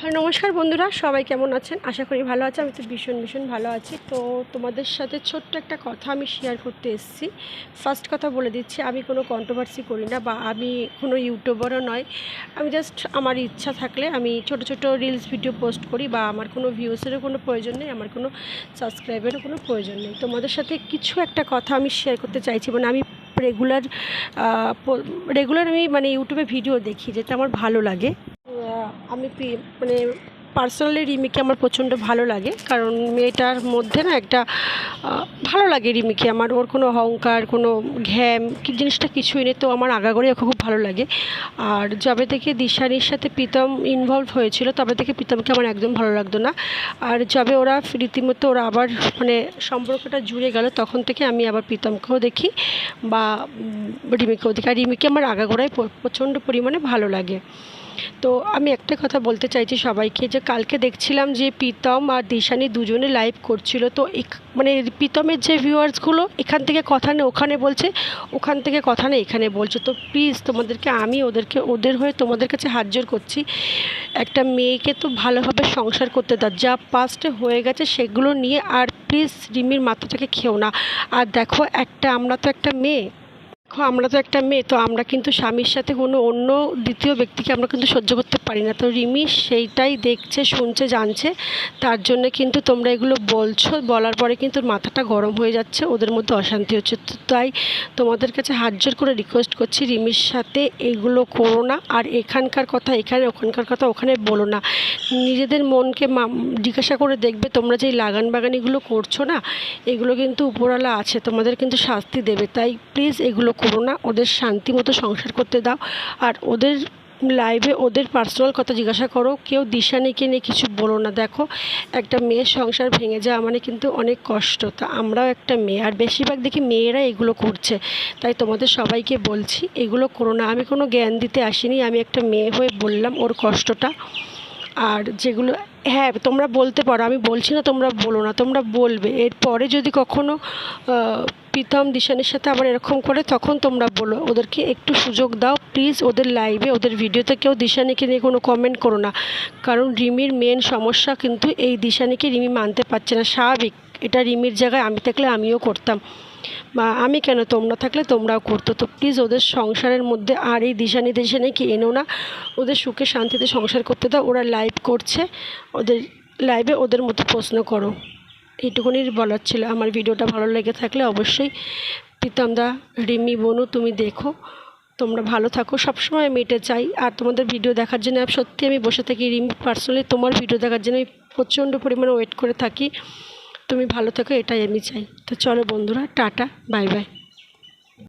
হ্যাঁ নমস্কার বন্ধুরা, সবাই কেমন আছেন? আশা করি ভালো আছে আমি তো ভীষণ ভীষণ ভালো আছি। তো তোমাদের সাথে ছোট্ট একটা কথা আমি শেয়ার করতে এসেছি। ফার্স্ট কথা বলে দিচ্ছি, আমি কোনো কন্ট্রোভার্সি করি না বা আমি কোনো ইউটিউবারও নয়। আমি জাস্ট আমার ইচ্ছা থাকলে আমি ছোট ছোট রিলস ভিডিও পোস্ট করি বা আমার কোনো ভিউসেরও কোনো প্রয়োজন নেই, আমার কোনো সাবস্ক্রাইবারেরও কোনো প্রয়োজন নেই। তোমাদের সাথে কিছু একটা কথা আমি শেয়ার করতে চাইছি মানে আমি রেগুলার রেগুলার আমি মানে ইউটিউবে ভিডিও দেখি, যেটা আমার ভালো লাগে। আমি মানে পার্সোনালি রিমিকে আমার প্রচণ্ড ভালো লাগে। কারণ মেয়েটার মধ্যে না একটা ভালো লাগে রিমিকে আমার। ওর কোনো অহংকার, কোনো ঘ্যাম, কি জিনিসটা কিছুই নেই। তো আমার আগাগোড়ি ওকে খুব ভালো লাগে। আর যবে থেকে দিশানির সাথে প্রীতম ইনভলভ হয়েছিল, তবে থেকে প্রীতমকে আমার একদম ভালো লাগতো না। আর যবে ওরা রীতিমতো ওরা আবার মানে সম্পর্কটা জুড়ে গেল, তখন থেকে আমি আবার প্রীতমকেও দেখি বা রিমিকেও দেখি। আর রিমিকে আমার আগাগোড়ায় প্রচণ্ড পরিমাণে ভালো লাগে। তো আমি একটা কথা বলতে চাইছি সবাইকে যে কালকে দেখছিলাম যে প্রীতম আর দিশানি দুজনে লাইভ করছিল, তো মানে প্রীতমের যে ভিউয়ার্সগুলো এখান থেকে কথা নেই ওখানে বলছে, ওখান থেকে কথা নেই এখানে বলছে। তো প্লিজ তোমাদেরকে, আমি ওদেরকে, ওদের হয়ে তোমাদের কাছে হাত জোর করছি। একটা মেয়েকে তো ভালোভাবে সংসার করতে দাও, যা পাস্টে হয়ে গেছে সেগুলো নিয়ে আর প্লিজ রিমির মাথাটাকে খেও না। আর দেখো একটা, আমরা তো একটা মেয়ে দেখো, আমরা তো একটা মেয়ে, তো আমরা কিন্তু স্বামীর সাথে কোনো অন্য দ্বিতীয় ব্যক্তিকে আমরা কিন্তু সহ্য করতে পারি না। তো রিমি সেইটাই দেখছে, শুনছে, জানছে। তার জন্য কিন্তু তোমরা এগুলো বলছো, বলার পরে কিন্তু মাথাটা গরম হয়ে যাচ্ছে, ওদের মধ্যে অশান্তি হচ্ছে। তো তাই তোমাদের কাছে হাত জোর করে রিকোয়েস্ট করছি, রিমির সাথে এগুলো করো না। আর এখানকার কথা, এখানে, ওখানকার কথা ওখানে বলো না। নিজেদের মনকে জিজ্ঞাসা করে দেখবে, তোমরা যে লাগান বাগানিগুলো করছ না, এগুলো কিন্তু উপরওয়ালা আছে, তোমাদের কিন্তু শাস্তি দেবে। তাই প্লিজ এগুলো করো না, ওদের শান্তি মতো সংসার করতে দাও। আর ওদের লাইভে ওদের পার্সোনাল কথা জিজ্ঞাসা করো, কেউ দিশানিকে নিয়ে কিছু বলো না। দেখো, একটা মেয়ের সংসার ভেঙে যাওয়া মানে কিন্তু অনেক কষ্ট। তা আমরাও একটা মেয়ে, আর বেশিরভাগ দেখি মেয়েরা এগুলো করছে। তাই তোমাদের সবাইকে বলছি, এগুলো করো না। আমি কোনো জ্ঞান দিতে আসিনি, আমি একটা মেয়ে হয়ে বললাম ওর কষ্টটা। আর যেগুলো হ্যাঁ তোমরা বলতে পারো, আমি বলছি না তোমরা বলো না, তোমরা বলবে। এরপরে যদি কখনো প্রীতম দিশানের সাথে আবার এরকম করে, তখন তোমরা বলো। ওদেরকে একটু সুযোগ দাও প্লিজ ওদের লাইভে ওদের ভিডিওতে কেউ দিশানিকে নিয়ে কোনো কমেন্ট করো না। কারণ রিমির মেন সমস্যা কিন্তু এই দিশানিকে রিমি মানতে পারছে না, স্বাভাবিক। এটা রিমির জায়গায় আমি থাকলে আমিও করতাম। বা আমি কেন তোমরা থাকলে তোমরাও করতো। তো প্লিজ ওদের সংসারের মধ্যে আর এই দিশা দিশানি দিশানিকে এনেও না। ওদের সুখে শান্তিতে সংসার করতে দাও। ওরা লাইভ করছে। ওদের লাইভে ওদের মতো প্রশ্ন করো। এইটুকুনি বলার ছিল। আমার ভিডিওটা ভালো লেগে থাকলে অবশ্যই প্রীতমদা রিমি, বনু, তুমি দেখো। তোমরা ভালো থাকো। সবসময় আমি এটা চাই। আর তোমাদের ভিডিও দেখার জন্য সত্যি আমি বসে থাকি। রিমি পার্সোনালি তোমার ভিডিও দেখার জন্য আমি প্রচণ্ড পরিমাণে ওয়েট করে থাকি। তুমি ভালো থেকো এটাই আমি চাই। তো চলো বন্ধুরা টাটা বাই বাই।